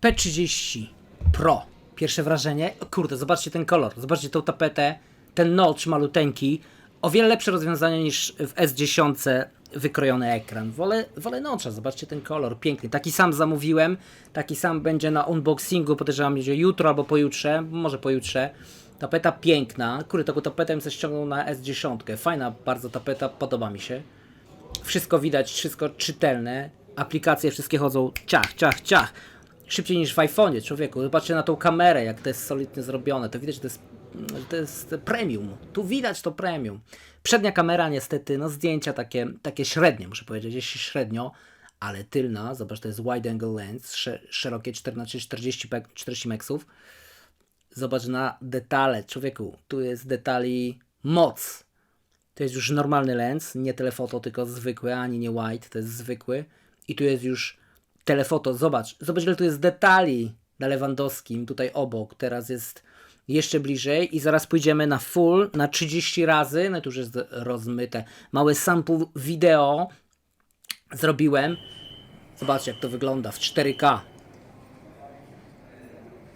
P30 Pro. Pierwsze wrażenie. O Kurde, zobaczcie ten kolor, zobaczcie tą tapetę, ten notch maluteńki. O wiele lepsze rozwiązanie niż w S10 wykrojony ekran. Wolę, wolę notcha, zobaczcie ten kolor, piękny. Taki sam zamówiłem, taki sam będzie na unboxingu, podejrzewam będzie jutro albo pojutrze, może pojutrze. Tapeta piękna, kurde, taką tapetę bym ściągnął na S10. Fajna bardzo tapeta, podoba mi się. Wszystko widać, wszystko czytelne. Aplikacje wszystkie chodzą ciach, ciach, ciach. Szybciej niż w iPhone'ie, człowieku. Zobaczcie na tą kamerę, jak to jest solidnie zrobione. To widać, że to jest, że to jest premium. Tu widać to premium. Przednia kamera niestety, no zdjęcia takie, takie średnie, muszę powiedzieć, jest średnio, ale tylna, zobacz, to jest wide angle lens, sze- szerokie 14, 40, pe- 40 meksów. Zobacz na detale, człowieku, tu jest detali moc. To jest już normalny lens, nie telefoto, tylko zwykły, ani nie wide, to jest zwykły. I tu jest już telefoto, zobacz, zobacz ile tu jest detali na Lewandowskim, tutaj obok, teraz jest jeszcze bliżej i zaraz pójdziemy na full, na 30 razy, no to już jest rozmyte. Małe sample wideo zrobiłem. Zobaczcie jak to wygląda w 4K.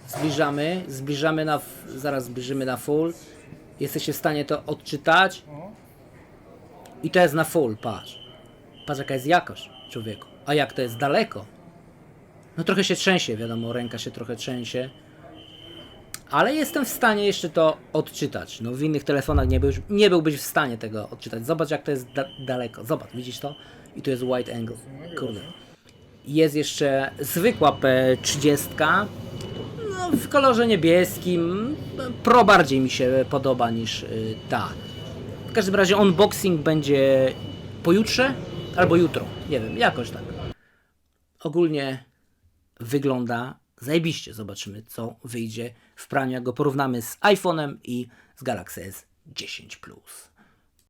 Zbliżamy, zbliżamy na, zaraz zbliżymy na full. Jesteście w stanie to odczytać. I to jest na full, patrz. Patrz jaka jest jakość, człowieku. A jak to jest daleko. No trochę się trzęsie, wiadomo, ręka się trochę trzęsie. Ale jestem w stanie jeszcze to odczytać. No w innych telefonach nie, byłbyś, nie byłbyś w stanie tego odczytać. Zobacz jak to jest da daleko. Zobacz, widzisz to? I tu jest wide angle. Kurde. Jest jeszcze zwykła P30. No, w kolorze niebieskim. Pro bardziej mi się podoba niż y, ta. W każdym razie unboxing będzie pojutrze albo jutro. Nie wiem, jakoś tak. Ogólnie wygląda zajebiście. Zobaczymy, co wyjdzie w praniu, jak go porównamy z iPhone'em i z Galaxy S10 Plus.